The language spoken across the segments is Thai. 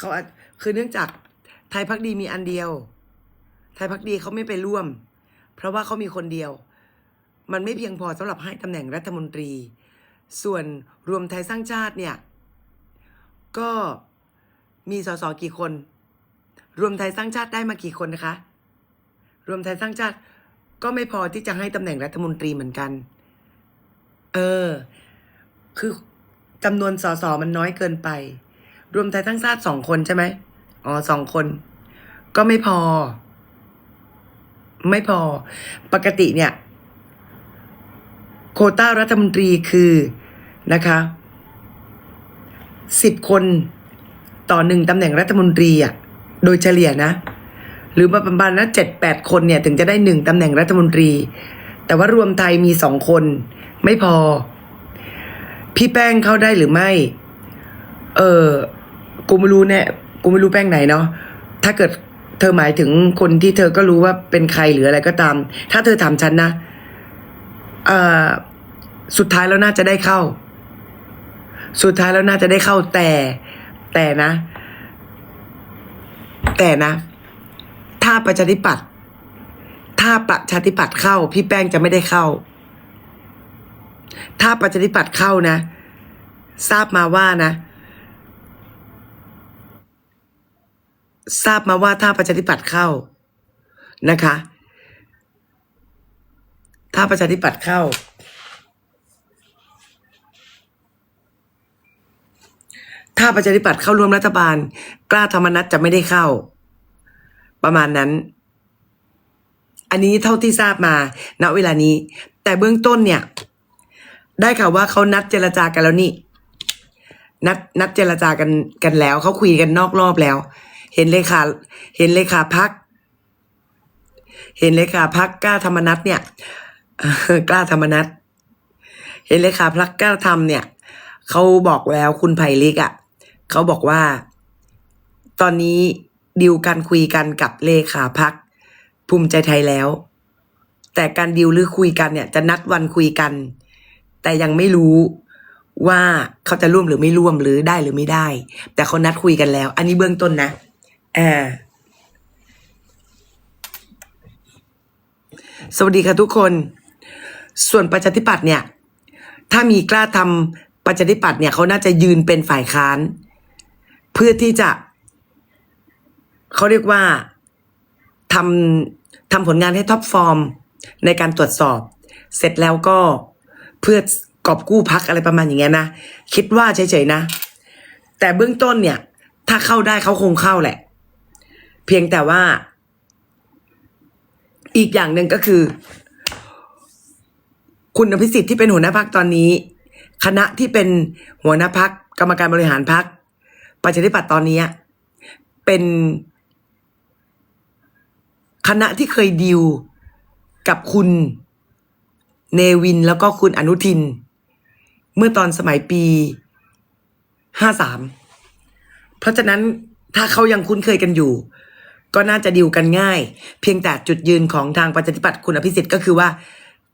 เขาคือเนื่องจากไทยพักดีมีอันเดียว ไทยพักดีเขาไม่ไปร่วม เพราะว่าเขามีคนเดียว มันไม่เพียงพอสำหรับให้ตำแหน่งรัฐมนตรี ส่วนรวมไทยสร้างชาติเนี่ย ก็มีสสกี่คน รวมไทยสร้างชาติได้มากี่คนนะคะ รวมไทยสร้างชาติก็ไม่พอที่จะให้ตำแหน่งรัฐมนตรีเหมือนกัน เออ คือจำนวนสสมันน้อยเกินไป รวมไทยสร้างชาติสองคนใช่ไหมอ๋อสองคน ก็ไม่พอ ไม่พอ ปกติเนี่ย โคต้ารัฐมนตรีคือนะคะสิบคนต่อหนึ่งตำแหน่งรัฐมนตรีอะ โดยเฉลี่ยนะ หรือมาประมาณนะเจ็ดแปดคนเนี่ย ถึงจะได้หนึ่งตำแหน่งรัฐมนตรี แต่ว่ารวมไทยมีสองคน ไม่พอ พี่แป้งเข้าได้หรือไม่ เออ กูไม่รู้เนี่ยกูไม่รู้แป้งไหนเนาะถ้าเกิดเธอหมายถึงคนที่เธอก็รู้ว่าเป็นใครหรืออะไรก็ตาม ถ้าเธอถามฉันนะเอ่อสุดท้ายแล้วน่าจะได้เข้า สุดท้ายแล้วน่าจะได้เข้าแต่ แต่นะ แต่นะ ถ้าประชาธิปัตย์ถ้าประชาธิปัตย์เข้า พี่แป้งจะไม่ได้เข้า ถ้าประชาธิปัตย์เข้านะ ทราบมาว่านะ ทราบมาว่าถ้าประชาธิปัตย์เข้านะคะ ถ้าประชาธิปัตย์เข้า ถ้าประชาธิปัตย์เข้าร่วมรัฐบาล กล้าธรรมนัตจะไม่ได้เข้า ประมาณนั้น อันนี้เท่าที่ทราบมา ณเวลานี้ แต่เบื้องต้นเนี่ย ได้ข่าวว่าเขานัดเจรจากันแล้วนี่นัดนัดเจรจากันกันแล้วเขาคุยกันนอกรอบแล้ว เห็นเลขาเห็นเลขาพัก เห็นเลขาพักกล้าธรรมนัตเนี่ยกล้าธรรมนัตเห็นเลขาพักกล้าทำเนี่ยเขาบอกแล้วคุณไผ่ลิกอะ่ะเขาบอกว่า ตอนนี้ดิวกันคุยกันกับเลขาพักภูมิใจไทยแล้ว แต่การดิวหรือคุยกันเนี่ย จะนัดวันคุยกัน แต่ยังไม่รู้ว่าเขาจะร่วมหรือไม่ร่วมหรือได้หรือไม่ได้ แต่เขานัดคุยกันแล้ว อันนี้เบื้องต้นนะ อ่าสวัสดีค่ะทุกคน ส่วนประชาธิปัตย์เนี่ย ถ้ามีกล้าทำประชาธิปัตย์เนี่ยเขาน่าจะยืนเป็นฝ่ายค้าน เพื่อที่จะ เขาเรียกว่าทำทำผลงานให้ท็อปฟอร์มในการตรวจสอบ เสร็จแล้วก็เพื่อกอบกู้พักอะไรประมาณอย่างเงี้ยนะ คิดว่าเฉยๆนะ แต่เบื้องต้นเนี่ย ถ้าเข้าได้เขาคงเข้าแหละ พียงแต่ว่า อีกอย่างหนึ่งก็คือ คุณอภิสิทธิ์ที่เป็นหัวหน้าพักตอนนี้ คณะที่เป็นหัวหน้าพักกรรมการบริหารพักประชาธิปัตย์ตอนนี้เป็นคณะที่เคยดีลกับคุณเนวินแล้วก็คุณอนุทิน เมื่อตอนสมัยปีห้าสามเพราะฉะนั้นถ้าเขายังคุ้นเคยกันอยู่ ก็น่าจะดิวกันง่าย เพียงแต่จุดยืนของทางประชาธิปัตย์คุณอภิสิทธิ์ก็คือว่า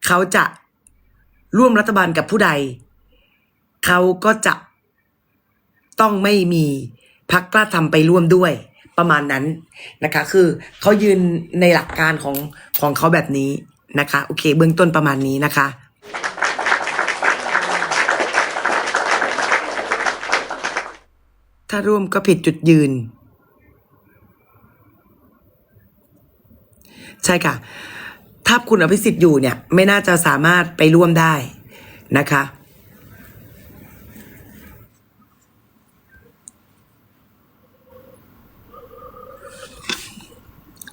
เขาจะร่วมรัฐบาลกับผู้ใด เขาก็จะต้องไม่มีพักกล้าทำไปร่วมด้วยประมาณนั้นนะคะ คือเขายืนในหลักการของของเขาแบบนี้นะคะ โอเค เบื้องต้นประมาณนี้นะคะถ้าร่วมก็ผิดจุดยืน ใช่ค่ะ ถ้าคุณอภิสิทธิ์อยู่เนี่ย ไม่น่าจะสามารถไปร่วมได้นะคะ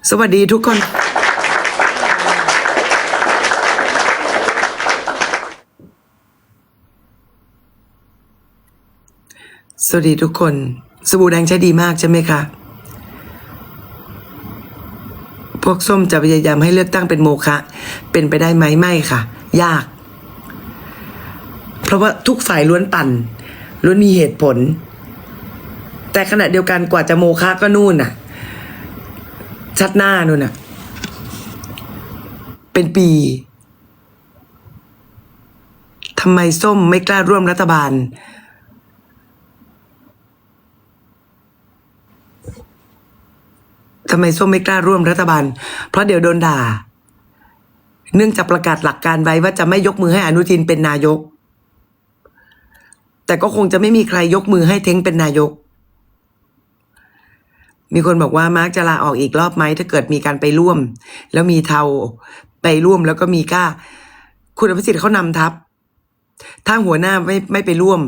สวัสดีทุกคนสวัสดีทุกคน สบู่แดงใช้ดีมากใช่ไหมคะ พวกส้มจะพยายามให้เลือกตั้งเป็นโมฆะเป็นไปได้ไหมไม่ค่ะ ยาก เพราะว่าทุกฝ่ายล้วนปั่นล้วนมีเหตุผล แต่ขณะเดียวกันกว่าจะโมฆะก็นู่นน่ะ ชัดหน้านู่นน่ะ เป็นปีทำไมส้มไม่กล้าร่วมรัฐบาล ทำไมส้มไม่กล้าร่วมรัฐบาล เพราะเดี๋ยวโดนด่า เนื่องจากประกาศหลักการไว้ว่าจะไม่ยกมือให้อนุทินเป็นนายก แต่ก็คงจะไม่มีใครยกมือให้เท้งเป็นนายก มีคนบอกว่ามาร์กจะลาออกอีกรอบไหมถ้าเกิดมีการไปร่วม แล้วมีเทาไปร่วมแล้วก็มีกล้า คุณอภิสิทธิ์เขานำทัพถ้าหัวหน้าไม่ไม่ไปร่วม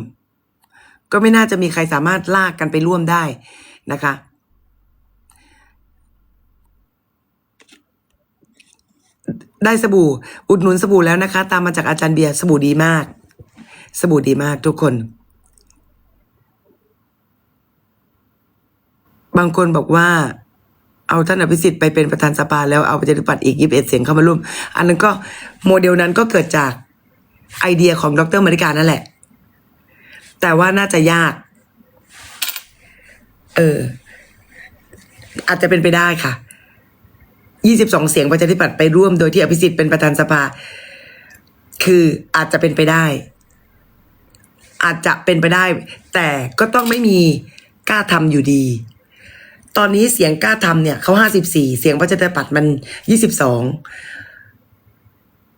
ก็ไม่น่าจะมีใครสามารถลากกันไปร่วมได้นะคะ ได้สบู่ อุดหนุนสบู่แล้วนะคะ ตามมาจากอาจารย์เบียร์สบู่ดีมาก สบู่ดีมากทุกคน บางคนบอกว่าเอาท่านอภิสิทธิ์ไปเป็นประธานสภาแล้วเอาประชาธิปัตย์อีกยี่สิบเอ็ดเสียงเข้ามาร่วม อันนั้นก็โมเดลนั้นก็เกิดจากไอเดียของดรมริกานั่นแหละ แต่ว่าน่าจะยาก เออ อาจจะเป็นไปได้ค่ะ ยี่สิบสองเสียงประชาธิปัตย์ไปร่วมโดยที่อภิสิทธิ์เป็นประธานสภา คืออาจจะเป็นไปได้ อาจจะเป็นไปได้ แต่ก็ต้องไม่มีกล้าทำอยู่ดี ตอนนี้เสียงกล้าทำเนี่ยเขาห้าสิบสี่เสียงประชาธิปัตย์มันยี่สิบสอง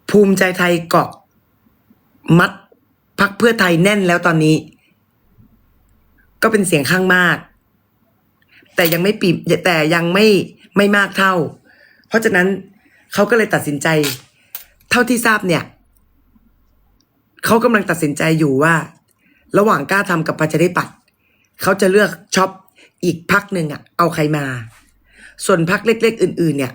ภูมิใจไทยเกาะมัดพักเพื่อไทยแน่นแล้วตอนนี้ ก็เป็นเสียงข้างมาก แต่ยังไม่ปีแต่ยังไม่ไม่มากเท่า เพราะฉะนั้นเขาก็เลยตัดสินใจ เท่าที่ทราบเนี่ยเขากำลังตัดสินใจอยู่ว่า ระหว่างกล้าทำกับประชาธิปัตย์เขาจะเลือกช็อปอีกพักหนึ่งอะ เอาใครมา ส่วนพักเล็ก ๆ อื่น ๆ เนี่ย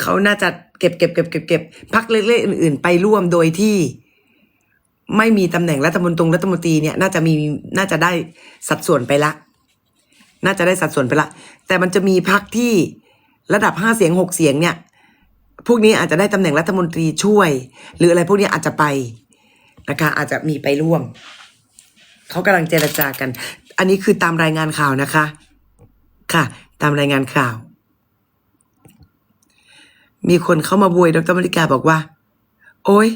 เขาน่าจะเก็บเก็บเก็บเก็บเก็บพักเล็กๆอื่น ๆ ไปร่วมโดยที่ไม่มีตำแหน่งรัฐมนตรีรัฐมนตรีเนี่ย น่าจะมีน่าจะได้สัดส่วนไปละ น่าจะได้สัดส่วนไปละ แต่มันจะมีพักที่ ระดับห้าเสียงหกเสียงเนี่ย พวกนี้อาจจะได้ตำแหน่งรัฐมนตรีช่วย หรืออะไรพวกนี้อาจจะไปนะคะอาจจะมีไปร่วมเขากำลังเจรจากัน อันนี้คือตามรายงานข่าวนะคะ ค่ะ ตามรายงานข่าว มีคนเข้ามาบวยดรมริกาบอกว่า โอ้ย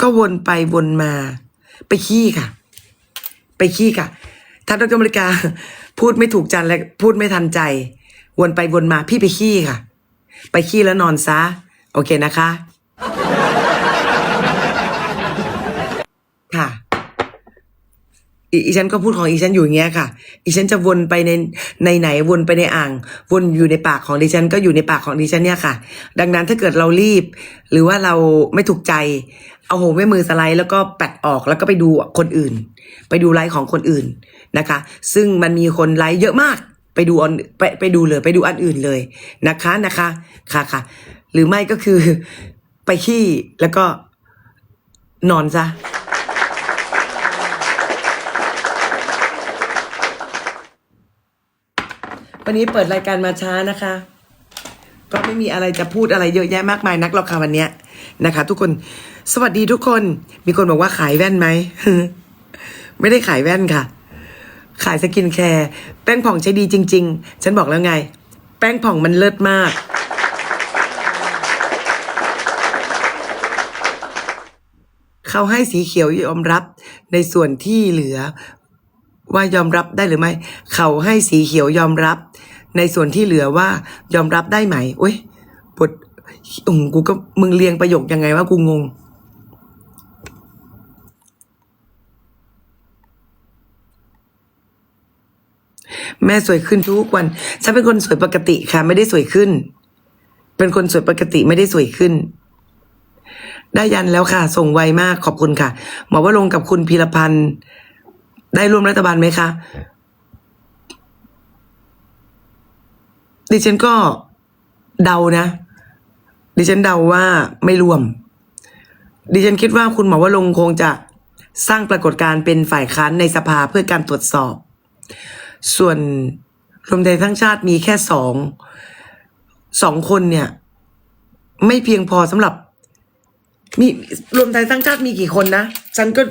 ก็วนไปวนมา ไปขี้ค่ะ ไปขี้ค่ะถ้าดรมริกา พูดไม่ถูกจันและพูดไม่ทันใจ วนไปวนมาพี่ไปขี้ค่ะ ไปขี้แล้วนอนซะ โอเคนะคะ ค่ะอีฉันก็พูดของอีฉันอยู่อย่างเงี้ยค่ะ อีฉันจะวนไปในในไหนวนไปในอ่าง วนอยู่ในปากของดิฉัน ก็อยู่ในปากของดิฉันเนี่ยค่ะ ดังนั้นถ้าเกิดเรารีบ หรือว่าเราไม่ถูกใจ เอาโหแม่มือสไลด์แล้วก็แปดออกแล้วก็ไปดูคนอื่น ไปดูไลฟ์ของคนอื่น นะคะ ซึ่งมันมีคนไลฟ์เยอะมากไปดูออนไปไปดูเลย ไปดูอันอื่นเลยนะคะนะคะ ค่ะค่ะหรือไม่ก็คือไปขี้แล้วก็นอนซะวันนี้เปิดรายการมาช้านะคะ ก็ไม่มีอะไรจะพูดอะไรเยอะแยะมากมายนักหรอกค่ะวันเนี้ยนะคะ ทุกคนสวัสดีทุกคน มีคนบอกว่าขายแว่นไหม ไม่ได้ขายแว่นค่ะ ขายสกินแคร์แป้งผ่องใช้ดีจริง ๆ ฉันบอกแล้วไง แป้งผ่องมันเลิศมาก เขาให้สีเขียวยอมรับในส่วนที่เหลือ ว่ายอมรับได้หรือไม่ เขาให้สีเขียวยอมรับ ในส่วนที่เหลือว่ายอมรับได้ไหมโอ้ยปวดอืมกูก็มึงเรียงประโยคยังไงว่ากูงง แม่สวยขึ้นทุกวัน ฉันเป็นคนสวยปกติค่ะ ไม่ได้สวยขึ้น เป็นคนสวยปกติไม่ได้สวยขึ้น ได้ยันแล้วค่ะ ส่งไวมากขอบคุณค่ะ หมอว่าลงกับคุณพีรพันธ์ได้ร่วมรัฐบาลไหมคะ ดิฉันก็เดานะ ดิฉันเดาว่าไม่รวม ดิฉันคิดว่าคุณหมอว่าลงคงจะสร้างปรากฏการณ์เป็นฝ่ายค้านในสภาเพื่อการตรวจสอบ ส่วนรวมไทยทั้งชาติมีแค่สองสองคนเนี่ย ไม่เพียงพอสำหรับ มีรวมไทยทั้งชาติมีกี่คนนะฉันก็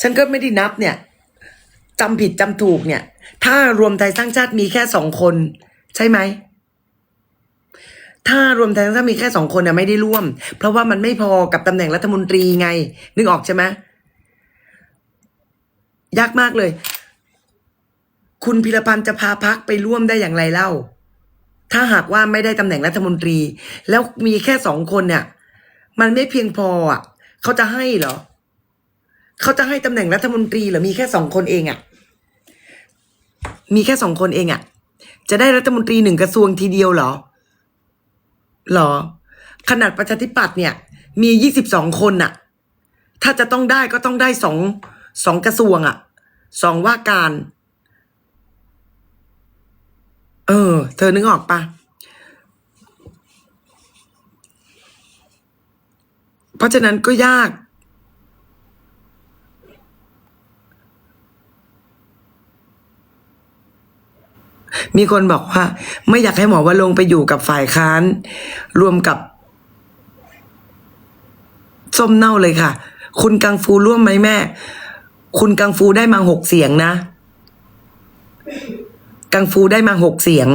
ฉันก็ไม่ได้นับเนี่ยจำผิดจำถูกเนี่ย ถ้ารวมไทยสร้างชาติมีแค่สองคน ใช่ไหม ถ้ารวมไทยสร้างชาติมีแค่สองคนน่ะไม่ได้ร่วม เพราะว่ามันไม่พอกับตำแหน่งรัฐมนตรีไง นึกออกใช่ไหมยากมากเลย คุณพิรพันธ์จะพาพักไปร่วมได้อย่างไรเล่า ถ้าหากว่าไม่ได้ตำแหน่งรัฐมนตรี แล้วมีแค่สองคนเนี่ย มันไม่เพียงพออะเขาจะให้เหรอเขาจะให้ตำแหน่งรัฐมนตรีเหรอมีแค่สองคนเองอะ มีแค่สองคนเองอะ จะได้รัฐมนตรีหนึ่งกระทรวงทีเดียวเหรอเหรอ ขนาดประชาธิปัตย์เนี่ย มียี่สิบสองคนน่ะ ถ้าจะต้องได้ก็ต้องได้สองสองกระทรวงอะสองว่าการ ออ เธอนึกออกปะเพราะฉะนั้นก็ยาก มีคนบอกว่า ไม่อยากให้หมอว่าลงไปอยู่กับฝ่ายค้าน รวมกับ ส้มเน่าเลยค่ะ คุณกังฟูร่วมไหมแม่ คุณกังฟูได้มาหกเสียงนะ กังฟูได้มาหกเสียง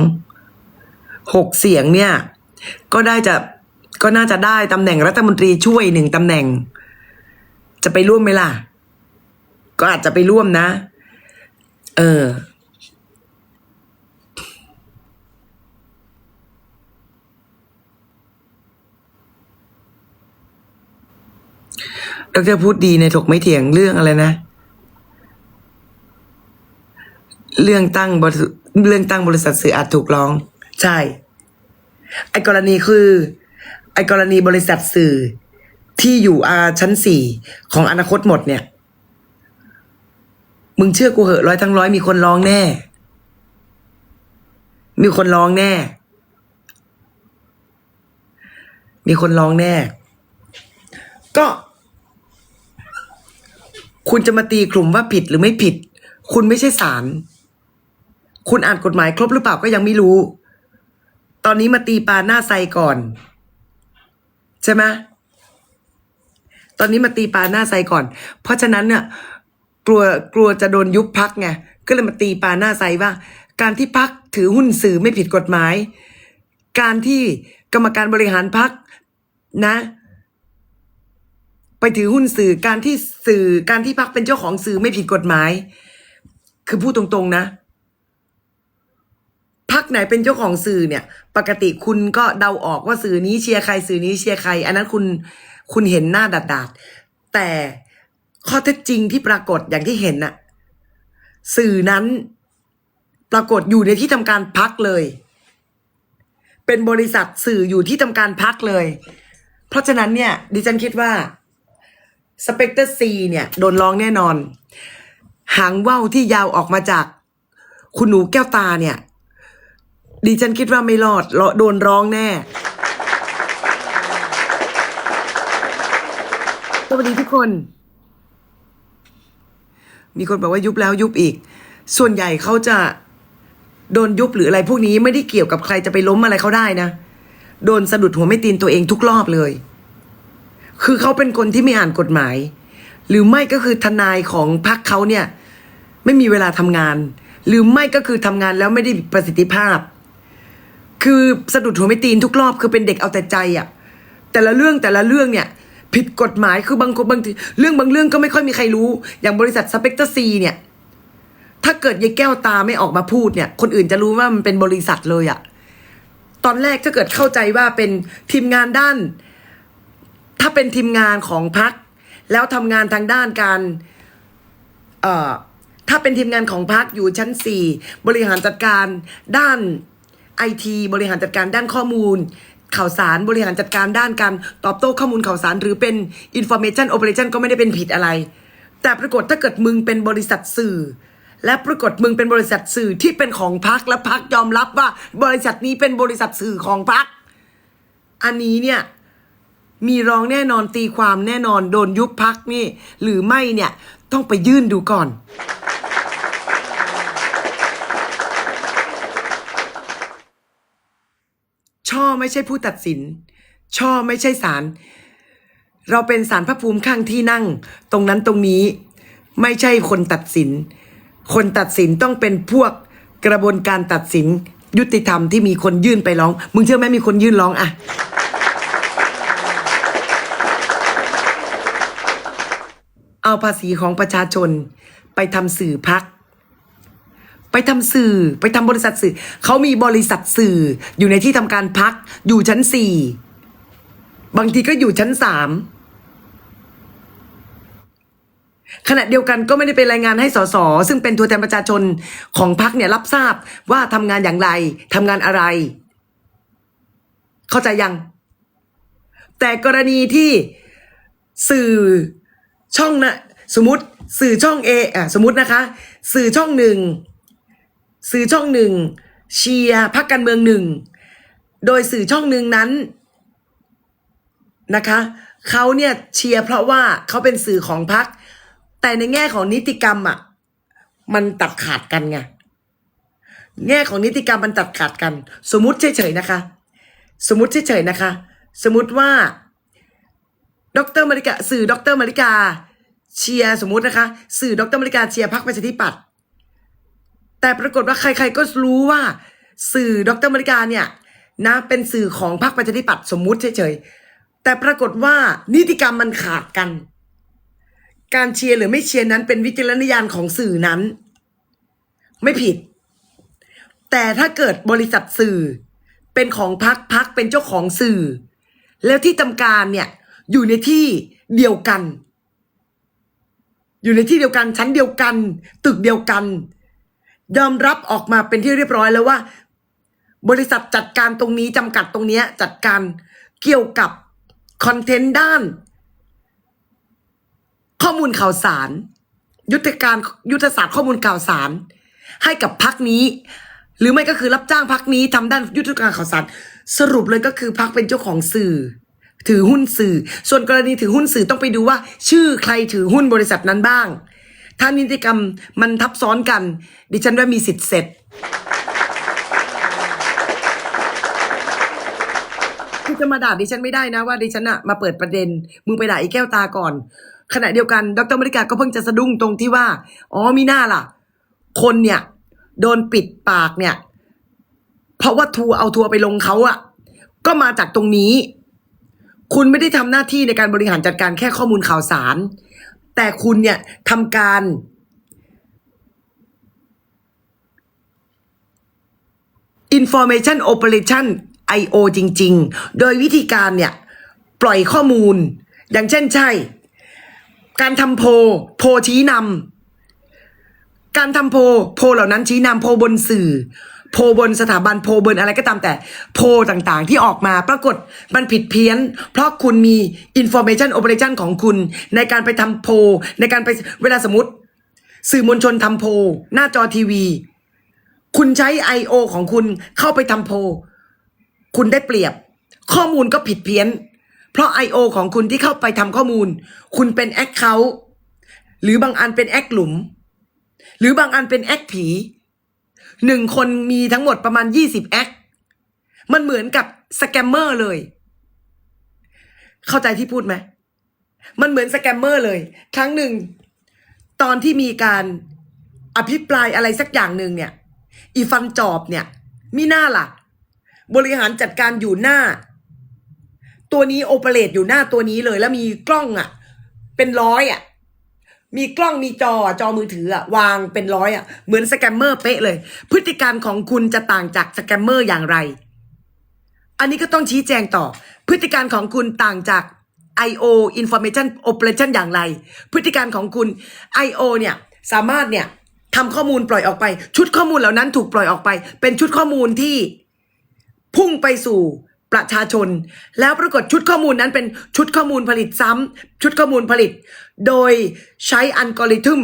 หกเสียงเนี่ย ก็ได้จะก็น่าจะได้ตำแหน่งรัฐมนตรีช่วยหนึ่งตำแหน่ง จะไปร่วมไหมล่ะ ก็อาจจะไปร่วมนะ เออ ดรพูดดีในถกไม่เถียงเรื่องอะไรนะ เรื่องตั้งบริ เรื่องตั้งบริษัทสื่ออาจถูกร้อง ใช่ ไอ้กรณีคือ ไอ้กรณีบริษัทสื่อที่อยู่อาชั้นสี่ของอนาคตหมดเนี่ย มึงเชื่อกูเหอะร้อยทั้งร้อยมีคนร้องแน่ มีคนร้องแน่ มีคนร้องแน่ ก็ คุณจะมาตีกลุ่มว่าผิดหรือไม่ผิด คุณไม่ใช่ศาล คุณอ่านกฎหมายครบหรือเปล่าก็ยังไม่รู้ ตอนนี้มาตีปลาหน้าไซก่อน ใช่ไหมตอนนี้มาตีปลาหน้าไซก่อน เพราะฉะนั้นเนี่ยกลัวกลัวจะโดนยุบพักไงก็เลยมาตีปลาหน้าไซว่า การที่พักถือหุ้นสื่อไม่ผิดกฎหมาย การที่กรรมการบริหารพักนะ ไปถือหุ้นสื่อการที่สื่อการที่พักเป็นเจ้าของสื่อไม่ผิดกฎหมาย คือพูดตรงๆนะ พักไหนเป็นเจ้าของสื่อเนี่ย ปกติคุณก็เดาออกว่าสื่อนี้เชียร์ใครสื่อนี้เชียร์ใคร อันนั้นคุณคุณเห็นหน้าดาดๆแต่ข้อเท็จจริงที่ปรากฏอย่างที่เห็นน่ะสื่อนั้นปรากฏอยู่ในที่ทำการพักเลย เป็นบริษัทสื่ออยู่ที่ทำการพักเลย เพราะฉะนั้นเนี่ย ดิฉันคิดว่าสเปกเตอร์ซีเนี่ยโดนร้องแน่นอน หางว่าวที่ยาวออกมาจาก คุณหนูแก้วตาเนี่ย ดิฉันคิดว่าไม่รอดรอโดนร้องแน่ สวัสดีทุกคน มีคนบอกว่ายุบแล้วยุบอีก ส่วนใหญ่เขาจะโดนยุบหรืออะไรพวกนี้ไม่ได้เกี่ยวกับใครจะไปล้มอะไรเขาได้นะ โดนสะดุดหัวไม่ตีนตัวเองทุกรอบเลย คือเขาเป็นคนที่ไม่อ่านกฎหมาย หรือไม่ก็คือทนายของพรรคเขาเนี่ย ไม่มีเวลาทำงาน หรือไม่ก็คือทำงานแล้วไม่ได้ประสิทธิภาพ คือสะดุดหัวไม่ตีนทุกรอบคือเป็นเด็กเอาแต่ใจอะ่ะแต่ละเรื่องแต่ละเรื่องเนี่ยผิดกฎหมายคือบางคนบางทีเรื่องบางเรื่องก็ไม่ค่อยมีใครรู้ อย่างบริษัทสเปกเตอร์ซีเนี่ย ถ้าเกิดยายแก้วตาไม่ออกมาพูดเนี่ย คนอื่นจะรู้ว่ามันเป็นบริษัทเลยอะ่ะตอนแรกถ้าเกิดเข้าใจว่าเป็นทีมงานด้าน ถ้าเป็นทีมงานของพักแล้วทำงานทางด้านการเอ่อถ้าเป็นทีมงานของพักอยู่ชั้นสี่บริหารจัดการด้าน ไอทีบริหารจัดการด้านข้อมูล ข่าวสารบริหารจัดการด้านการตอบโต้ข้อมูลข่าวสาร หรือเป็น information operation ก็ไม่ได้เป็นผิดอะไร แต่ปรากฏถ้าเกิดมึงเป็นบริษัทสื่อ และปรากฏมึงเป็นบริษัทสื่อที่เป็นของพักและพักยอมรับว่า บริษัทนี้เป็นบริษัทสื่อของพักอันนี้เนี่ยมีรองแน่นอนตีความแน่นอนโดนยุบพักนี่ หรือไม่เนี่ยต้องไปยื่นดูก่อน ช่อไม่ใช่ผู้ตัดสิน ช่อไม่ใช่ศาลเราเป็นศาลพระภูมิข้างที่นั่ง ตรงนั้นตรงนี้ไม่ใช่คนตัดสิน คนตัดสินต้องเป็นพวกกระบวนการตัดสินยุติธรรมที่มีคนยื่นไปร้อง มึงเชื่อไหมมีคนยื่นร้องอะเอาภาษีของประชาชนไปทำสื่อพัก ไปทำสื่อไปทำบริษัทสื่อ เขามีบริษัทสื่อ อยู่ในที่ทำการพัก อยู่ชั้นสี่บางทีก็อยู่ชั้นสามขณะเดียวกันก็ไม่ได้ไปรายงานให้สสซึ่งเป็นตัวแทนประชาชนของพรรคเนี่ยรับทราบว่าทำงานอย่างไรทำงานอะไร เข้าใจยัง แต่กรณีที่สื่อช่องนะสมมติ สื่อช่องเออะสมมตินะคะ สื่อช่องหนึ่ง สื่อช่องหนึ่งเชียร์พรรคการเมืองหนึ่ง โดยสื่อช่องหนึ่งนั้นนะคะเขาเนี่ยเชียร์เพราะว่าเขาเป็นสื่อของพรรคแต่ในแง่ของนิติกรรมอะมันตัดขาดกันไงแง่ของนิติกรรมมันตัดขาดกัน สมมติเฉยๆนะคะ สมมติเฉยๆนะคะ สมมติว่าดรมาริกาสื่อดรมาริกาเชียร์สมมตินะคะ สื่อดรมาริกาเชียร์พรรคประชาธิปัตย์ แต่ปรากฏว่าใคร ๆก็รู้ว่า สื่อดรมาริกาเนี่ยนะเป็นสื่อของพรรคประชาธิปัตย์สมมุติเฉยๆ แต่ปรากฏว่านิติกรรมมันขาดกัน การเชียร์หรือไม่เชียร์นั้นเป็นวิจารณญาณของสื่อนั้น ไม่ผิด แต่ถ้าเกิดบริษัทสื่อ เป็นของพักพักเป็นเจ้าของสื่อ แล้วที่ทำการเนี่ยอยู่ในที่เดียวกัน อยู่ในที่เดียวกันชั้นเดียวกัน ตึกเดียวกัน ยอมรับออกมาเป็นที่เรียบร้อยแล้วว่า บริษัทจัดการตรงนี้จำกัดตรงนี้จัดการเกี่ยวกับคอนเทนต์ด้าน ข้อมูลข่าวสาร ยุทธการยุทธศาสตร์ข้อมูลข่าวสาร ให้กับพักนี้ หรือไม่ก็คือรับจ้างพักนี้ทำด้านยุทธการข่าวสาร สรุปเลยก็คือพักเป็นเจ้าของสื่อ ถือหุ้นสื่อ ส่วนกรณีถือหุ้นสื่อต้องไปดูว่า ชื่อใครถือหุ้นบริษัทนั้นบ้าง ถ้านิติกรรมมันทับซ้อนกัน ดิฉันว่ามีสิทธิ์เสร็จคือจะมาด่าดิฉันไม่ได้นะว่าดิฉันอะมาเปิดประเด็นมึงไปด่าไอ้แก้วตาก่อน ขณะเดียวกัน ดรมริกาก็เพิ่งจะสะดุ้งตรงที่ว่า อ๋อมีหน้าล่ะ คนเนี่ย โดนปิดปากเนี่ย เพราะว่าทัวเอาทัวไปลงเขาอะก็มาจากตรงนี้ คุณไม่ได้ทำหน้าที่ในการบริหารจัดการแค่ข้อมูลข่าวสาร แต่คุณเนี่ยทำการ Information Operation I.O. จริง ๆ โดยวิธีการเนี่ย ปล่อยข้อมูล อย่างเช่นใช่ การทำโพลโพชี้นำการทำโพลโพเหล่านั้นชี้นำโพบนสื่อ โพบนสถาบันโพลบนอะไรก็ตามแต่โพต่างๆ ที่ออกมาปรากฏมันผิดเพี้ยน เพราะคุณมี information operation ของคุณ ในการไปทำโพ ในการไปเวลาสมมติ สื่อมวลชนทำโพ หน้าจอทีวี คุณใช้ I.O. ของคุณเข้าไปทำโพ คุณได้เปรียบ ข้อมูลก็ผิดเพี้ยน เพราะ I.O. ของคุณที่เข้าไปทำข้อมูล คุณเป็นแอคเคาท์หรือบางอันเป็นแอคหลุม หรือบางอันเป็นแอคผี หนึ่งคนมีทั้งหมดประมาณยี่สิบแอค มันเหมือนกับสแกมเมอร์เลย เข้าใจที่พูดไหม มันเหมือนสแกมเมอร์เลย ครั้งหนึ่ง ตอนที่มีการอภิปรายอะไรสักอย่างหนึ่งเนี่ย อีฟันจอบเนี่ย มีหน้าล่ะบริหารจัดการอยู่หน้า ตัวนี้โอเปเรตอยู่หน้าตัวนี้เลย แล้วมีกล้องอะ่ะ เป็นร้อยอะ่ะ มีกล้องมีจอจอมือถืออะวางเป็นร้อยอะเหมือนสแกมเมอร์เป๊ะเลย พฤติการของคุณจะต่างจากสแกมเมอร์อย่างไร อันนี้ก็ต้องชี้แจงต่อ พฤติการของคุณต่างจาก I.O. Information Operation อย่างไร พฤติการของคุณ I.O. เนี่ยสามารถเนี่ยทำข้อมูลปล่อยออกไป ชุดข้อมูลเหล่านั้นถูกปล่อยออกไป เป็นชุดข้อมูลที่พุ่งไปสู่ ประชาชน แล้วปรากฏชุดข้อมูลนั้นเป็นชุดข้อมูลผลิตซ้ำชุดข้อมูลผลิต โดยใช้อัลกอริทึม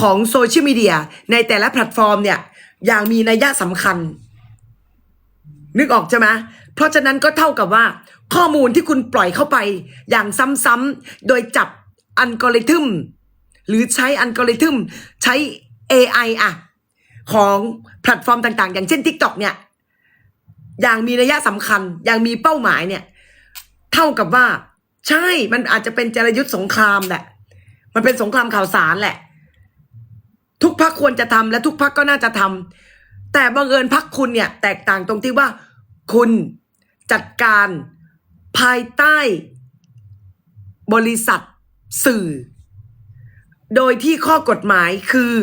ของโซเชียลมีเดียในแต่ละแพลตฟอร์มเนี่ยอย่างมีนัยสำคัญ นึกออกใช่ไหมเพราะฉะนั้นก็เท่ากับว่า ข้อมูลที่คุณปล่อยเข้าไป อย่างซ้ำๆโดยจับอัลกอริทึมหรือใช้อัลกอริทึมใช้ AI อะของแพลตฟอร์มต่างๆ อย่างเช่น TikTok เนี่ย อย่างมีนัยะสำคัญ อย่างมีเป้าหมายเนี่ย เท่ากับว่า ใช่มันอาจจะเป็นจรยุทธ์สงครามแหละ มันเป็นสงครามข่าวสารแหละ ทุกพักควรจะทำและทุกพักก็น่าจะทำแต่บังเอิญพักคุณเนี่ย แตกต่างตรงที่ว่า คุณจัดการภายใต้ บริษัทสื่อ โดยที่ข้อกฎหมายคือ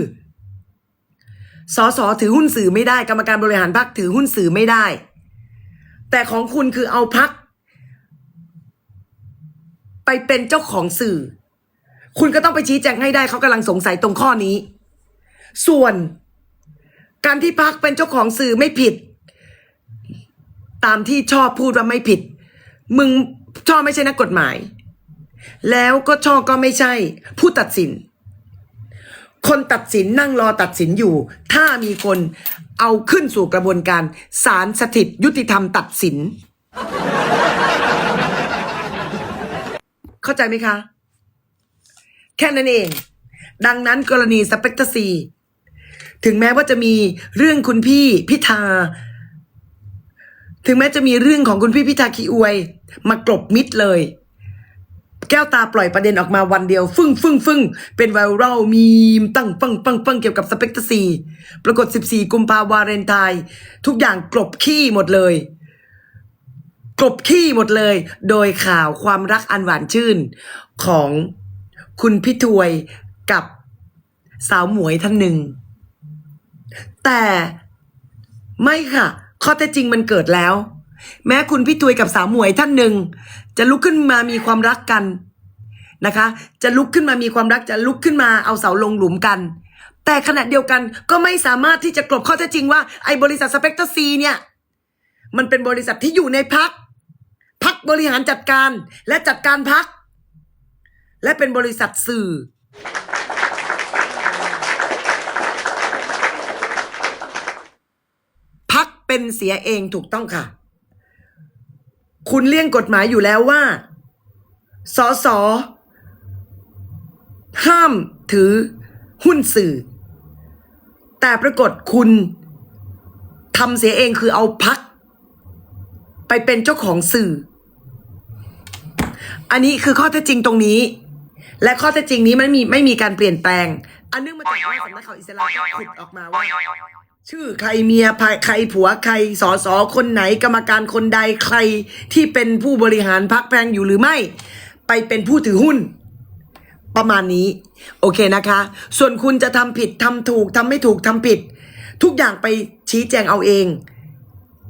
สอสอถือหุ้นสื่อไม่ได้ กรรมการบริหารพักถือหุ้นสื่อไม่ได้ แต่ของคุณคือเอาพัก ไปเป็นเจ้าของสื่อ คุณก็ต้องไปชี้แจงให้ได้เขากำลังสงสัยตรงข้อนี้ ส่วนการที่พักเป็นเจ้าของสื่อไม่ผิด ตามที่ชอบพูดว่าไม่ผิด มึงชอบไม่ใช่นักกฎหมาย แล้วก็ชอบก็ไม่ใช่ ผู้ตัดสิน คนตัดสินนั่งรอตัดสินอยู่ ถ้ามีคนเอาขึ้นสู่กระบวนการศาลสถิตยุติธรรมตัดสิน เข้าใจไหมคะ แค่นั้นเอง ดังนั้นกรณีสเปกตซีถึงแม้ว่าจะมีเรื่องคุณพี่พิธา ถึงแม้จะมีเรื่องของคุณพี่พิธาคีอวย มากลบมิดเลย แก้วตาปล่อยประเด็นออกมาวันเดียว ฟึ่งฟึ่งฟึ่งเป็นไวรัลมีมตั้งปังปังปังเกี่ยวกับสเปกตซีปรากฏ 14 กุมภาวาเลนไทน์ทุกอย่างกลบขี้หมดเลยกลบขี้หมดเลย โดยข่าวความรักอันหวานชื่นของคุณพี่ถวยกับสาวหมวยท่านหนึ่ง แต่ไม่ค่ะ ข้อเท็จจริงมันเกิดแล้ว แม้คุณพี่ถวยกับสาวหมวยท่านหนึ่ง จะลุกขึ้นมามีความรักกันนะคะ จะลุกขึ้นมามีความรักจะลุกขึ้นมาเอาเสาลงหลุมกัน แต่ขณะเดียวกันก็ไม่สามารถที่จะกลบข้อเท็จจริงว่าไอ้บริษัทสเปกเตอร์ซีเนี่ย มันเป็นบริษัทที่อยู่ในพักพักบริหารจัดการและจัดการพักและเป็นบริษัทสื่อ พักเป็นเสียเองถูกต้องค่ะ คุณเลี่ยงกฎหมายอยู่แล้วว่าสอสอห้ามถือหุ้นสื่อ แต่ปรากฏคุณทำเสียเองคือเอาพัก ไปเป็นเจ้าของสื่อ อันนี้คือข้อเท็จจริงตรงนี้ และข้อเท็จจริงนี้มันมีไม่มีการเปลี่ยนแปลง อันเนื่องมาจากว่าสำนักข่าวอิสลามก็ขุดออกมาว่า ชื่อใครเมียใครผัวใครสอสอคนไหนกรรมการคนใดใครที่เป็นผู้บริหารพักแพงอยู่หรือไม่ ไปเป็นผู้ถือหุ้น ประมาณนี้ โอเคนะคะ ส่วนคุณจะทำผิดทำถูกทำไม่ถูกทำผิด ทุกอย่างไปชี้แจงเอาเอง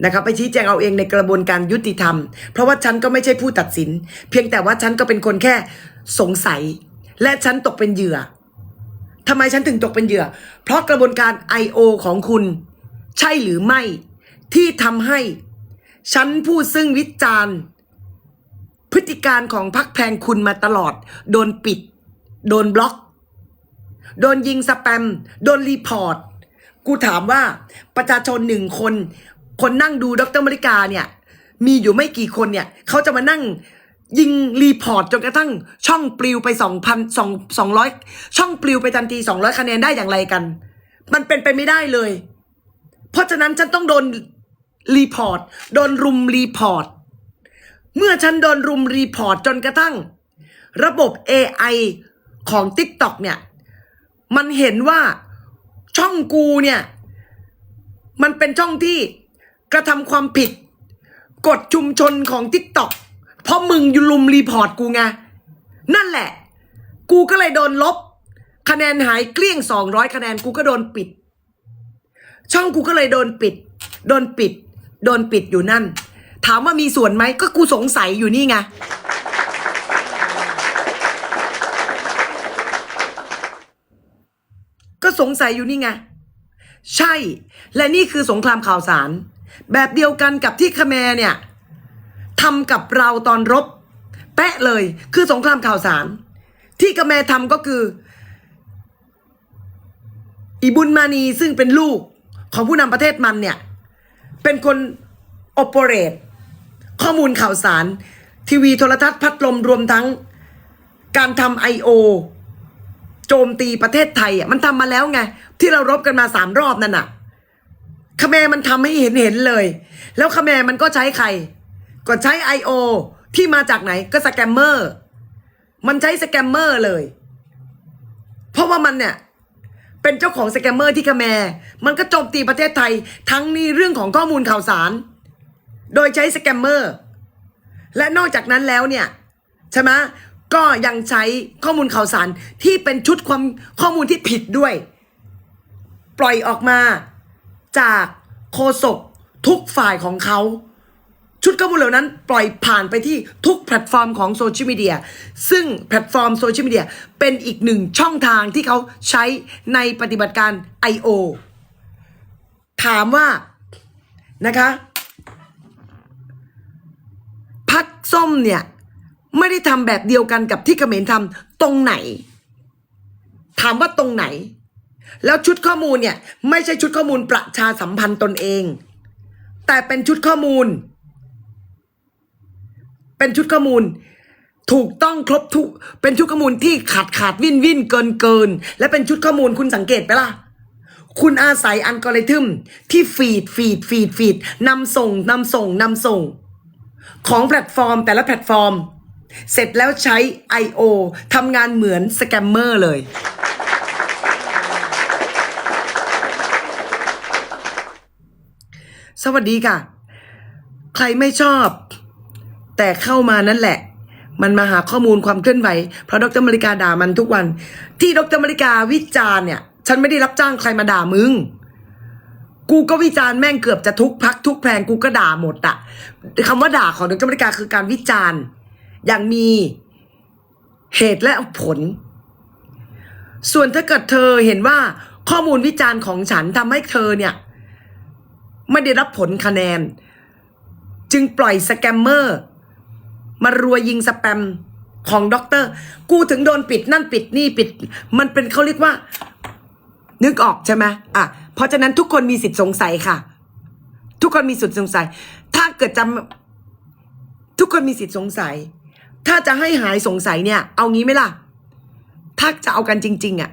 นะครับไปชี้แจงเอาเองในกระบวนการยุติธรรม เพราะว่าฉันก็ไม่ใช่ผู้ตัดสิน เพียงแต่ว่าฉันก็เป็นคนแค่สงสัย และฉันตกเป็นเหยื่อ ทำไมฉันถึงตกเป็นเหยื่อ เพราะกระบวนการ I.O. ของคุณ ใช่หรือไม่ ที่ทำให้ ฉันผู้ซึ่งวิจารณ์ พฤติการของพักแพงคุณมาตลอด โดนปิด โดนบล็อก โดนยิงสแปม โดนรีพอร์ต กูถามว่าประชาชนหนึ่งคน คนนั่งดูดรมริกาเนี่ย มีอยู่ไม่กี่คนเนี่ย เขาจะมานั่ง ยิงรีพอร์ตจนกระทั่งช่องปลิวไปสองพันสองสองร้อยช่องปลิวไปทันทีสองร้อยคะแนนได้อย่างไรกัน มันเป็นไปไม่ได้เลย เพราะฉะนั้นฉันต้องโดนรีพอร์ตโดนรุมรีพอร์ตเมื่อฉันโดนรุมรีพอร์ตจนกระทั่ง ระบบ AI ของ TikTok เนี่ย มันเห็นว่าช่องกูเนี่ย มันเป็นช่องที่กระทำความผิด กฎชุมชนของ TikTok เพราะมึงยุลุมรีพอร์ตกูไงนั่นแหละ กูก็เลยโดนลบ คะแนนหายเกลี้ยง 200 คะแนนกูก็โดนปิด ช่องกูก็เลยโดนปิด โดนปิด โดนปิดอยู่นั่น ถามว่ามีส่วนไหมก็กูสงสัยอยู่นี่ไงก็สงสัยอยู่นี่ไงใช่ และนี่คือสงครามข่าวสาร แบบเดียวกันกับที่คแมร์เนี่ย ทำกับเราตอนรบ แปะเลย คือสงครามข่าวสาร ที่คแมร์ทำก็คืออีบุญมานีซึ่งเป็นลูกของผู้นำประเทศมันเนี่ย เป็นคนโอเปเรตข้อมูลข่าวสาร ทีวีโทรทัศน์พัดลมรวมทั้ง การทำไอโอโจมตีประเทศไทยอะมันทำมาแล้วไง ที่เรารบกันมาสามรอบนั่นน่ะคแมมันทำให้เห็นเห็นเลย แล้วคแมมันก็ใช้ใคร ก็ใช้ I.O. ที่มาจากไหนก็สแกมเมอร์ มันใช้สแกมเมอร์เลย เพราะว่ามันเนี่ยเป็นเจ้าของสแกมเมอร์ที่คแมร์มันก็โจมตีประเทศไทย ทั้งนี้เรื่องของข้อมูลข่าวสาร โดยใช้สแกมเมอร์ และนอกจากนั้นแล้วเนี่ยใช่ไหมก็ยังใช้ข้อมูลข่าวสารที่เป็นชุดความข้อมูลที่ผิดด้วย ปล่อยออกมาจากโฆษกทุกฝ่ายของเขา ชุดข้อมูลเหล่านั้นปล่อยผ่านไปที่ทุกแพลตฟอร์มของโซเชียลมีเดียซึ่งแพลตฟอร์มโซเชียลมีเดียเป็นอีกหนึ่งช่องทางที่เขาใช้ในปฏิบัติการ I.O. ถามว่านะคะพักส้มเนี่ย ไม่ได้ทำแบบเดียวกันกับที่เขมรทำตรงไหน ถามว่าตรงไหน แล้วชุดข้อมูลเนี่ย ไม่ใช่ชุดข้อมูลประชาสัมพันธ์ตนเอง แต่เป็นชุดข้อมูล เป็นชุดข้อมูล ถูกต้องครบทุกเป็นชุดข้อมูลที่ขาดขาดวินวินเกินเกิน และเป็นชุดข้อมูลคุณสังเกตไหมล่ะคุณอาศัยอัลกอริทึมที่ฟีดฟีดฟีดฟีดนำส่งนำส่งนำส่ง ของแพลตฟอร์มแต่ละแพลตฟอร์ม เสร็จแล้วใช้ I.O. ทำงานเหมือนสแกมเมอร์เลย สวัสดีค่ะ ใครไม่ชอบ แต่เข้ามานั่นแหละ มันมาหาข้อมูลความเคลื่อนไหว เพราะดรมาริกาด่ามันทุกวัน ที่ดรมาริกาวิจารณ์เนี่ย ฉันไม่ได้รับจ้างใครมาด่ามึง กูก็วิจารณ์แม่งเกือบจะทุกพักทุกแพลงกูก็ด่าหมดอะคำว่าด่าของดรมาริกาคือการวิจารณ์ อย่างมีเหตุและผล ส่วนถ้าเกิดเธอเห็นว่าข้อมูลวิจารณ์ของฉันทำให้เธอเนี่ย ไม่ได้รับผลคะแนน จึงปล่อยสแกมเมอร์ มารวยยิงสแปมของด็อกเตอร์ กูถึงโดนปิดนั่นปิดนี่ปิด มันเป็นเขาเรียกว่า นึกออกใช่ไหมอะ เพราะฉะนั้นทุกคนมีสิทธิ์สงสัยค่ะ ทุกคนมีสิทธิ์สงสัย ถ้าเกิดจำทุกคนมีสิทธิ์สงสัย ถ้าจะให้หายสงสัยเนี่ย เอางี้ไหมล่ะ ถ้าจะเอากันจริง ๆอะ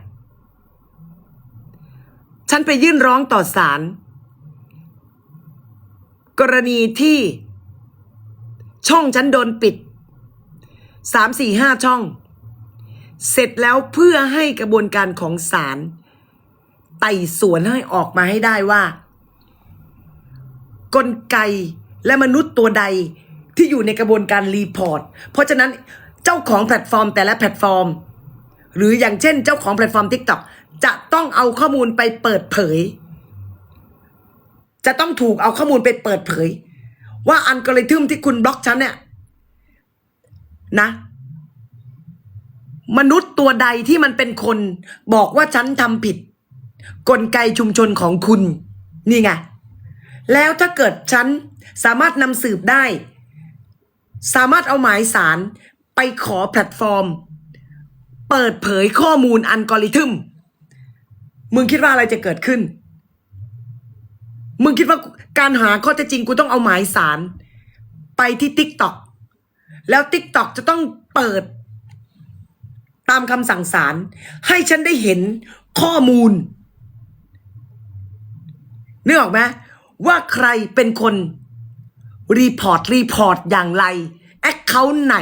ฉันไปยื่นร้องต่อศาลกรณีที่ ช่องฉันโดนปิดสามสี่ห้าช่อง เสร็จแล้วเพื่อให้กระบวนการของศาลไต่สวนให้ออกมาให้ได้ว่า กลไกและมนุษย์ตัวใดที่อยู่ในกระบวนการรีพอร์ต เพราะฉะนั้นเจ้าของแพลตฟอร์มแต่ละแพลตฟอร์ม หรืออย่างเช่นเจ้าของแพลตฟอร์ม TikTok จะต้องเอาข้อมูลไปเปิดเผย จะต้องถูกเอาข้อมูลไปเปิดเผย ว่าอัลกอริทึมที่คุณบล็อกฉันเนี่ยนะ มนุษย์ตัวใดที่มันเป็นคน บอกว่าฉันทำผิด กลไกชุมชนของคุณนี่ไงแล้วถ้าเกิดฉันสามารถนำสืบได้ สามารถเอาหมายสารไปขอแพลตฟอร์ม เปิดเผยข้อมูลอัลกอริทึม มึงคิดว่าอะไรจะเกิดขึ้น มึงคิดว่าการหาข้อเท็จจริงกูต้องเอาหมายสารไปที่ t ิ k t o k แล้ว t ิ k t o k จะต้องเปิด ตามคำสั่งศาลให้ฉันได้เห็นข้อมูลนึกออกไหมว่าใครเป็นคน รีพอร์ต รีพอร์ตอย่างไรแอคเคาท์ไหน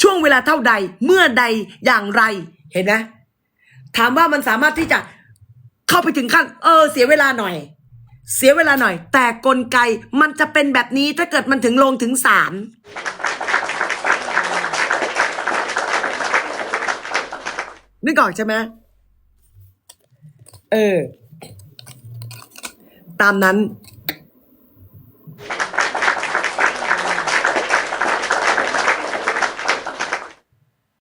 ช่วงเวลาเท่าใดเมื่อใดอย่างไรเห็นไหมถามว่ามันสามารถที่จะเข้าไปถึงขั้น เออ เสียเวลาหน่อย เสียเวลาหน่อย แต่กลไกมันจะเป็นแบบนี้ถ้าเกิดมันถึงลงถึงศาลนึกออกใช่ไหมเออ ตามนั้น